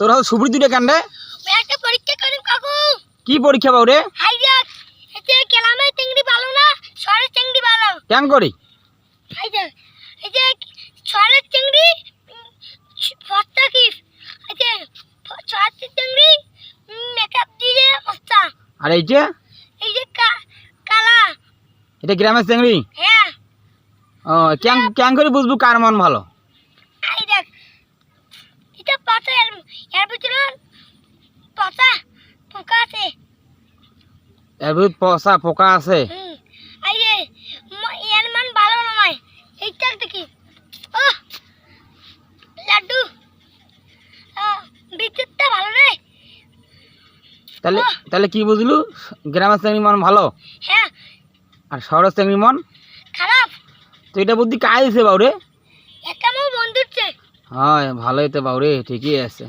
তোর হাতে সুবড়ি দুটো কান্দে ওই একটা পরীক্ষা করিম কাকু। কি পরীক্ষা পাও রে? হাই দেখ এতে কেলামের চিংড়ি ভালো না সরের চিংড়ি ভালো কেন করি? হাই দেখ এই যে সরের চিংড়ি ফস্তা কি? এই যে সরের চিংড়ি মেকআপ দিয়ে ফস্তা আর এই যে? এই যে কালা। এটা গ্রামের চিংড়ি? হ্যাঁ। ও কেন কেন করে বুঝব কার মন ভালো এই দেখ এটা পাতা এর এর ভিতরে পাতা পোকা আছে। এর ভিতর পচা পোকা আছে। এই এর মান ভালো নয়। এইটা দেখি ও লাড্ডু। আহ, ভালো রে। তাহলে তাহলে কি বুঝলু? গ্রামের চিংড়ি মন ভালো? হ্যাঁ। আর শহরের চিংড়ি মন? খারাপ। তো এটা বুদ্ধি কাজ দিছে বাউরে? একটা আমার বন্ধুর চেয়ে হয় ভালোই তো বাউরে ঠিকই আছে।